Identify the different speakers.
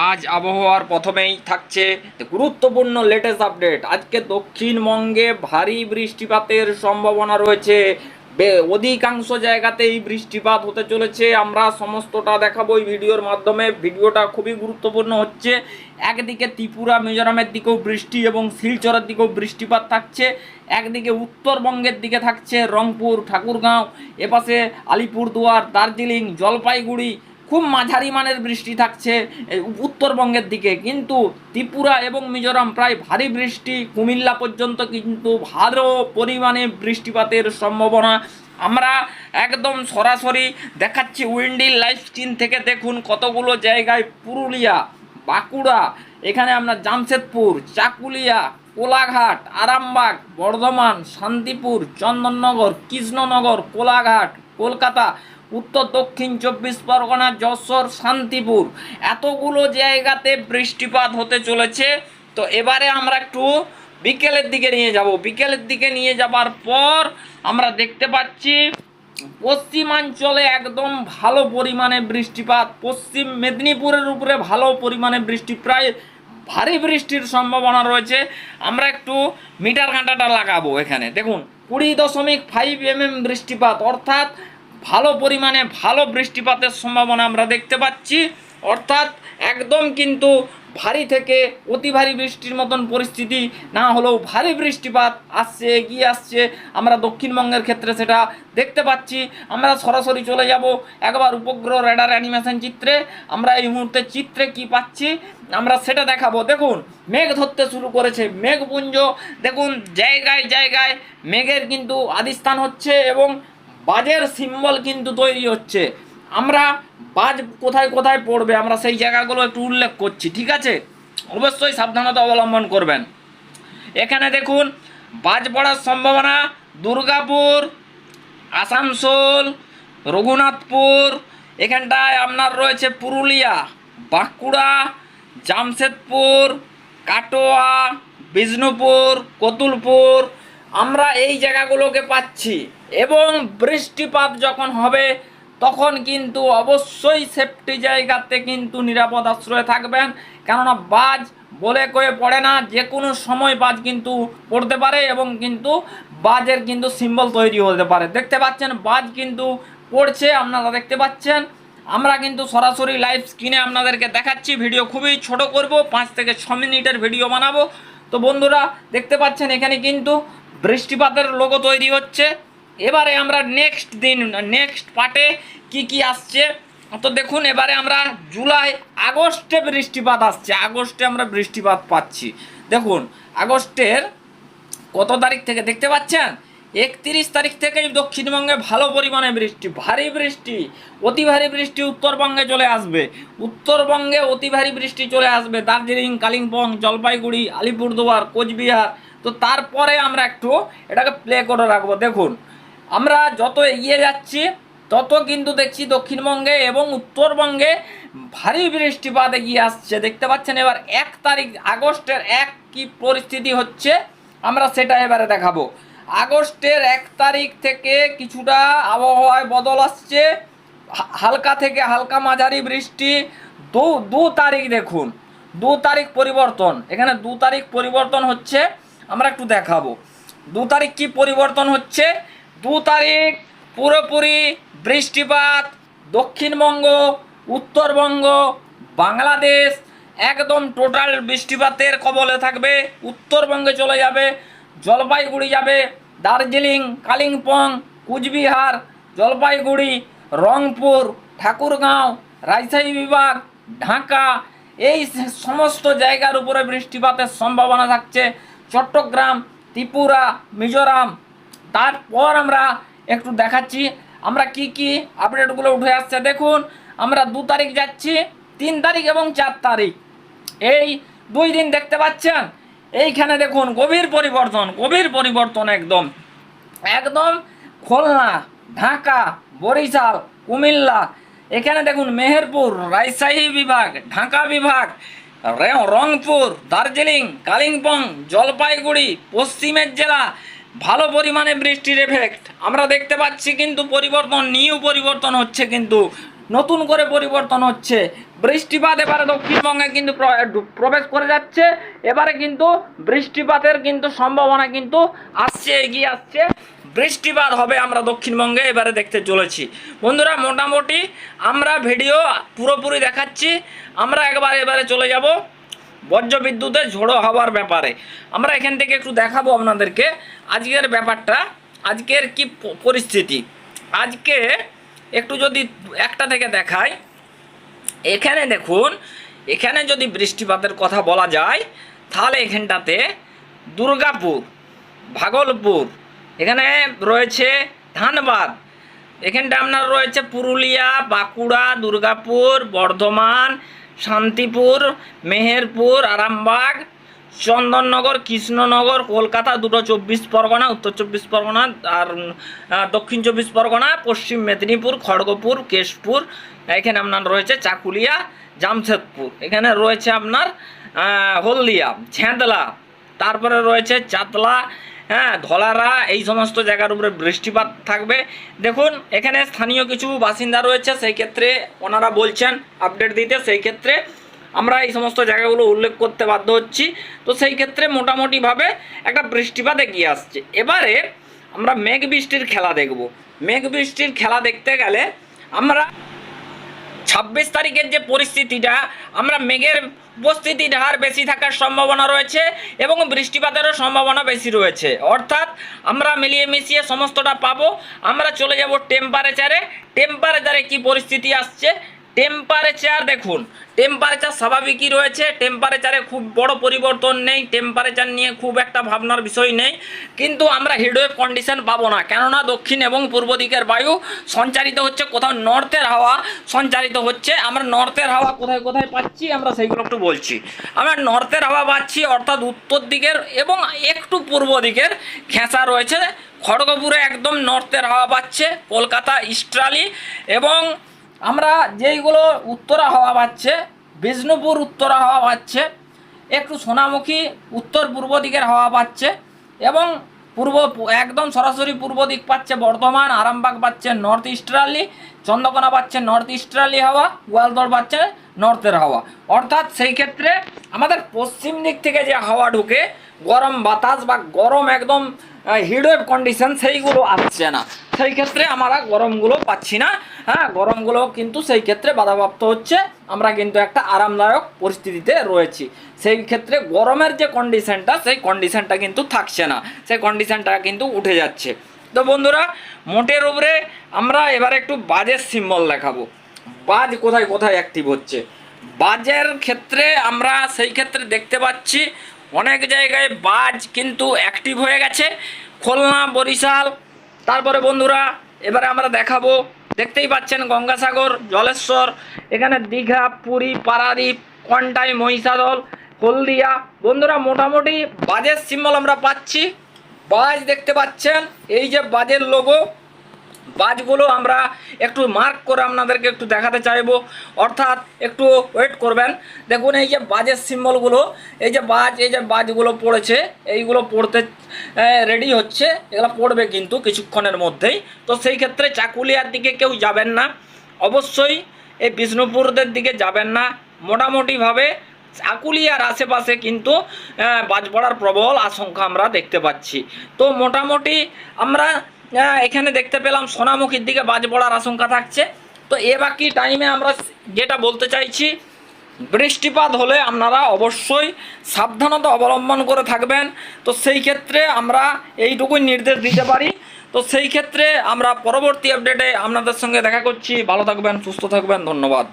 Speaker 1: আজ আবহাওয়ার প্রথমেই থাকছে গুরুত্বপূর্ণ লেটেস্ট আপডেট আজকে দক্ষিণবঙ্গে ভারী বৃষ্টিপাতের সম্ভাবনা রয়েছে। অধিকাংশ জায়গাতেই বৃষ্টিপাত হতে চলেছে। আমরা সমস্তটা দেখাবো এই ভিডিওর মাধ্যমে। ভিডিওটা খুবই গুরুত্বপূর্ণ হচ্ছে। একদিকে ত্রিপুরা, মিজোরামের দিকেও বৃষ্টি এবং শিলচরের দিকেও বৃষ্টিপাত থাকছে। একদিকে উত্তরবঙ্গের দিকে থাকছে রংপুর, ঠাকুরগাঁও, এপাশে আলিপুরদুয়ার, দার্জিলিং, জলপাইগুড়ি খুব মাঝারি মানের বৃষ্টি থাকছে উত্তরবঙ্গের দিকে। কিন্তু ত্রিপুরা এবং মিজোরাম প্রায় ভারী বৃষ্টি, কুমিল্লা পর্যন্ত কিন্তু ভালো পরিমাণে বৃষ্টিপাতের সম্ভাবনা। আমরা একদম সরাসরি দেখাচ্ছি উইন্ডি লাইভ স্ক্রিন থেকে দেখুন কতগুলো জায়গায় পুরুলিয়া, বাঁকুড়া, এখানে আমরা জামশেদপুর, চাকুলিয়া, কোলাঘাট, আরামবাগ, বর্ধমান, শান্তিপুর, চন্দননগর, কৃষ্ণনগর, কোলাঘাট, কলকাতা উত্তর দক্ষিণ চব্বিশ পরগনা, যশোর, শান্তিপুর। এতগুলো জায়গাতে বৃষ্টিপাত হতে চলেছে। তো এবারে আমরা একটু বিকেলের দিকে নিয়ে যাব। বিকেলের দিকে নিয়ে যাবার পর আমরা দেখতে পাচ্ছি, পশ্চিমাঞ্চলে একদম ভালো পরিমাণে বৃষ্টিপাত। পশ্চিম মেদিনীপুরের উপরে ভালো পরিমাণে বৃষ্টি, প্রায় ভারী বৃষ্টির সম্ভাবনা রয়েছে। আমরা একটু মিটার কাঁটাটা লাগাবো এখানে। দেখুন, কুড়ি দশমিক ফাইভ এম বৃষ্টিপাত, অর্থাৎ ভালো পরিমাণে ভালো বৃষ্টিপাতের সম্ভাবনা আমরা দেখতে পাচ্ছি। অর্থাৎ একদম কিন্তু ভারী থেকে অতি ভারী বৃষ্টির মতন পরিস্থিতি, না হলেও ভারী বৃষ্টিপাত আসছে, এগিয়ে আসছে। আমরা দক্ষিণবঙ্গের ক্ষেত্রে সেটা দেখতে পাচ্ছি। আমরা সরাসরি চলে যাব একবার উপগ্রহ রেডার অ্যানিমেশন চিত্রে। আমরা এই মুহূর্তে চিত্রে কি পাচ্ছি? আমরা সেটা দেখাবো। দেখুন, মেঘ ধরতে শুরু করেছে। মেঘপুঞ্জ, দেখুন, জায়গায় জায়গায় মেঘের কিন্তু আদিস্থান হচ্ছে এবং বাজের সিম্বল কিন্তু তৈরি হচ্ছে। আমরা বাজ কোথায় কোথায় পড়বে, আমরা সেই জায়গাগুলো একটু উল্লেখ করছি, ঠিক আছে? অবশ্যই সাবধানতা অবলম্বন করবেন। এখানে দেখুন, বাজ পড়ার সম্ভাবনা, দুর্গাপুর, আসানসোল, রঘুনাথপুর, এখানটায় আপনার রয়েছে পুরুলিয়া, বাঁকুড়া, জামশেদপুর, কাটোয়া, বিষ্ণুপুর, কতুলপুর। আমরা এই জায়গাগুলোকে পাচ্ছি। এবং বৃষ্টিপাত যখন হবে, তখন কিন্তু অবশ্যই সেফটি জায়গাতে কিন্তু নিরাপদ আশ্রয়ে থাকবেন। কেননা বাজ বলে কয়ে পড়ে না, যে কোনো সময় বাজ কিন্তু পড়তে পারে এবং কিন্তু বাজের কিন্তু সিম্বল তৈরি হতে পারে। দেখতে পাচ্ছেন, বাজ কিন্তু পড়ছে, আপনারা দেখতে পাচ্ছেন। আমরা কিন্তু সরাসরি লাইভ স্ক্রিনে আপনাদেরকে দেখাচ্ছি। ভিডিও খুবই ছোট করব, পাঁচ থেকে ছ মিনিটের ভিডিও বানাবো। তো বন্ধুরা, দেখতে পাচ্ছেন, এখানে কিন্তু বৃষ্টিপাতের লোগো তৈরি হচ্ছে। এবারে আমরা নেক্সট দিন নেক্সট পার্টে কি কি আসছে? তো দেখুন, এবারে আমরা জুলাই, আগস্টে বৃষ্টিপাত আসছে। আগস্টে আমরা বৃষ্টিপাত পাচ্ছি। দেখুন, আগস্টের কত তারিখ থেকে দেখতে পাচ্ছেন? একত্রিশ তারিখ থেকেই দক্ষিণবঙ্গে ভালো পরিমাণে বৃষ্টি, ভারী বৃষ্টি, অতি ভারী বৃষ্টি উত্তরবঙ্গে চলে আসবে। উত্তরবঙ্গে অতি ভারী বৃষ্টি চলে আসবে। দার্জিলিং, কালিম্পং, জলপাইগুড়ি, আলিপুরদুয়ার, কোচবিহার। তো তারপরে আমরা একটু এটাকে প্লে করে রাখব। দেখুন আমরা যত এগিয়ে যাচ্ছি, তত কিন্তু দেখছি দক্ষিণবঙ্গে এবং উত্তরবঙ্গে ভারী বৃষ্টিপাত এগিয়ে আসছে। দেখতে পাচ্ছেন এবার এক তারিখ, আগস্টের এক কি পরিস্থিতি হচ্ছে, আমরা সেটা এবারে দেখাবো। আগস্টের এক তারিখ থেকে কিছুটা আবহাওয়ায় বদল আসছে। হালকা থেকে হালকা মাঝারি বৃষ্টি। দু দু তারিখ দেখুন, দু তারিখ পরিবর্তন। এখানে দু তারিখ পরিবর্তন হচ্ছে, আমরা একটু দেখাবো। দু তারিখ কি পরিবর্তন হচ্ছে? দু তারিখ পুরোপুরি বৃষ্টিপাত, দক্ষিণবঙ্গ, উত্তরবঙ্গ, বাংলাদেশ, একদম টোটাল বৃষ্টিপাতের কবলে থাকবে, উত্তরবঙ্গে চলে যাবে, জলপাইগুড়ি যাবে, দার্জিলিং, কালিম্পং, কুচবিহার, জলপাইগুড়ি, রংপুর, ঠাকুরগাঁও, রাজশাহী বিভাগ, ঢাকা, এই সমস্ত জায়গার উপরে বৃষ্টিপাতের সম্ভাবনা থাকছে, চট্টগ্রাম, ত্রিপুরা, মিজোরাম তারপর আমরা একটু দেখাচ্ছি, আমরা কি কি আপডেটগুলো উঠে আসছে দেখুন, আমরা দু তারিখ যাচ্ছি, তিন তারিখ এবং চার তারিখ। এই দুই দিন দেখতে পাচ্ছেন? এইখানে দেখুন, গভীর পরিবর্তন গভীর পরিবর্তন একদম। একদম খুলনা, ঢাকা, বরিশাল, কুমিল্লা, এখানে দেখুন মেহেরপুর, রাজশাহী বিভাগ, ঢাকা বিভাগ রংপুর, দার্জিলিং, কালিম্পং, জলপাইগুড়ি, পশ্চিমের জেলা ভালো পরিমাণে বৃষ্টির এফেক্ট আমরা দেখতে পাচ্ছি কিন্তু পরিবর্তন নিউ পরিবর্তন হচ্ছে কিন্তু, নতুন করে পরিবর্তন হচ্ছে। বৃষ্টিপাত এবারে দক্ষিণবঙ্গে কিন্তু প্রবেশ করে যাচ্ছে। এবারে কিন্তু বৃষ্টিপাতের কিন্তু সম্ভাবনা কিন্তু আসছে, এগিয়ে আসছে। বৃষ্টিপাত হবে আমরা দক্ষিণবঙ্গে এবারে দেখতে চলেছি। বন্ধুরা, মোটামুটি আমরা ভিডিও পুরোপুরি দেখাচ্ছি। আমরা একবার এবারে চলে যাব। বজ্র বিদ্যুতের ঝোড়ো হওয়ার ব্যাপারে। আমরা এখান থেকে একটু দেখাবো আপনাদেরকে আজকের ব্যাপারটা, আজকের কি পরিস্থিতি। আজকে একটু যদি একটা থেকে দেখাই, এখানে দেখুন, এখানে যদি বৃষ্টিপাতের কথা বলা যায়, তাহলে এখানটাতে দুর্গাপুর, ভাগলপুর, এখানে রয়েছে ধানবাদ, এখানটা আপনার রয়েছে পুরুলিয়া, বাঁকুড়া, দুর্গাপুর, বর্ধমান শান্তিপুর, মেহেরপুর, আরামবাগ, চন্দননগর, কৃষ্ণনগর, কলকাতা, দুটো চব্বিশ পরগনা, উত্তর চব্বিশ পরগনা, আর দক্ষিণ চব্বিশ পরগনা, পশ্চিম মেদিনীপুর, খড়গপুর, কেশপুর, এখানে আপনার রয়েছে চাকুলিয়া, জামশেদপুর। এখানে রয়েছে আপনার হলদিয়া ছেঁদলা তারপরে রয়েছে চাতলা হ্যাঁ ধলারা এই সমস্ত জায়গার উপরে বৃষ্টিপাত থাকবে। দেখুন, এখানে স্থানীয় কিছু বাসিন্দা রয়েছে, সেই ক্ষেত্রে ওনারা বলছেন আপডেট দিতে। সেই ক্ষেত্রে আমরা এই সমস্ত জায়গাগুলো উল্লেখ করতে বাধ্য হচ্ছি। তো সেই ক্ষেত্রে মোটামুটিভাবে একটা বৃষ্টিপাত এগিয়ে আসছে। এবারে আমরা মেঘ বৃষ্টির খেলা দেখব। মেঘ বৃষ্টির খেলা দেখতে গেলে আমরা ছাব্বিশ তারিখের যে পরিস্থিতিটা, আমরা মেঘের উপস্থিতি হার বেশি থাকার সম্ভাবনা রয়েছে এবং বৃষ্টিপাতেরও সম্ভাবনা বেশি রয়েছে। অর্থাৎ আমরা মিলিয়ে মিশিয়ে সমস্তটা পাবো। আমরা চলে যাব টেম্পারেচারে টেম্পারেচারে কি পরিস্থিতি আসছে টেম্পারেচার দেখুন। টেম্পারেচার স্বাভাবিকই রয়েছে। টেম্পারেচারে খুব বড় পরিবর্তন নেই। টেম্পারেচার নিয়ে খুব একটা ভাবনার বিষয় নেই। কিন্তু আমরা হিডওয়েভ কন্ডিশন পাবো না। কেননা দক্ষিণ এবং পূর্ব দিকের বায়ু সঞ্চারিত হচ্ছে কোথাও নর্থের হাওয়া সঞ্চারিত হচ্ছে। আমরা নর্থের হাওয়া কোথায় কোথায় পাচ্ছি আমরা সেইগুলো একটু বলছি। আমরা নর্থের হাওয়া পাচ্ছি অর্থাৎ উত্তর দিকের এবং একটু পূর্ব দিকের খেঁচা রয়েছে। খড়গপুরে একদম নর্থের হাওয়া পাচ্ছে। কলকাতা, ইস্ট্রালি এবং আমরা যেইগুলো উত্তরা হাওয়া পাচ্ছে বিষ্ণুপুর উত্তরা হাওয়া পাচ্ছে একটু সোনামুখী উত্তর পূর্ব দিকের হাওয়া পাচ্ছে এবং পূর্ব একদম সরাসরি পূর্ব দিক পাচ্ছে বর্ধমান, আরামবাগ পাচ্ছে নর্থ ইস্টার্লি চন্দ্রকোনা পাচ্ছে নর্থ ইস্টার্লি হাওয়া গোয়ালদর পাচ্ছে নর্থের হাওয়া। অর্থাৎ সেই ক্ষেত্রে আমাদের পশ্চিম দিক থেকে যে হাওয়া ঢুকে, গরম বাতাস বা গরম একদম হিডওয়েভ কন্ডিশন সেইগুলো আসছে না। সেই ক্ষেত্রে আমরা গরমগুলো পাচ্ছি না। হ্যাঁ গরমগুলো কিন্তু সেই ক্ষেত্রে বাধাপ্রাপ্ত হচ্ছে। আমরা কিন্তু একটা আরামদায়ক পরিস্থিতিতে রয়েছি। সেই ক্ষেত্রে গরমের যে কন্ডিশনটা সেই কন্ডিশনটা কিন্তু থাকছে না। সেই কন্ডিশনটা কিন্তু উঠে যাচ্ছে। তো বন্ধুরা, মোটের উপরে আমরা এবার একটু বাজের সিম্বল দেখাবো। বাজ কোথায় কোথায় অ্যাক্টিভ হচ্ছে? বাজের ক্ষেত্রে আমরা সেই ক্ষেত্রে দেখতে পাচ্ছি অনেক জায়গায় বাজ কিন্তু অ্যাক্টিভ হয়ে গেছে। খুলনা, বরিশাল, তারপরে বন্ধুরা, এবারে আমরা দেখাবো। দেখতেই পাচ্ছেন গঙ্গাসাগর, জলেশ্বর, এখানে দীঘা, পুরী, পারাদ্বীপ কন্টাই মহিষাদল, হলদিয়া। বন্ধুরা, মোটামুটি বাজের সিম্বল আমরা পাচ্ছি। বাজ দেখতে পাচ্ছেন, এই যে বাজের লোগো বাজগুলো আমরা একটু মার্ক করে আপনাদেরকে একটু দেখাতে চাইব। অর্থাৎ একটু ওয়েট করবেন। দেখুন, এই যে বাজের সিম্বলগুলো এই যে বাজ, এই যে বাজগুলো পড়েছে, এইগুলো পড়তে রেডি হচ্ছে। এগুলো পড়বে কিন্তু কিছুক্ষণের মধ্যেই। তো সেই ক্ষেত্রে চাকুলিয়ার দিকে কেউ যাবেন না। অবশ্যই এই বিষ্ণুপুরদের দিকে যাবেন না। মোটামুটিভাবে চাকুলিয়ার আশেপাশে কিন্তু বাজ পড়ার প্রবল আশঙ্কা আমরা দেখতে পাচ্ছি। তো মোটামুটি আমরা এখানে দেখতে পেলাম সোনামুখীর দিকে বাজ পড়ার আশঙ্কা থাকছে। তো এ বাকি টাইমে আমরা যেটা বলতে চাইছি, বৃষ্টিপাত হলে আপনারা অবশ্যই সাবধানতা অবলম্বন করে থাকবেন। তো সেই ক্ষেত্রে আমরা এইটুকুই নির্দেশ দিতে পারি। তো সেই ক্ষেত্রে আমরা পরবর্তী আপডেটে আপনাদের সঙ্গে দেখা করছি। ভালো থাকবেন, সুস্থ থাকবেন, ধন্যবাদ।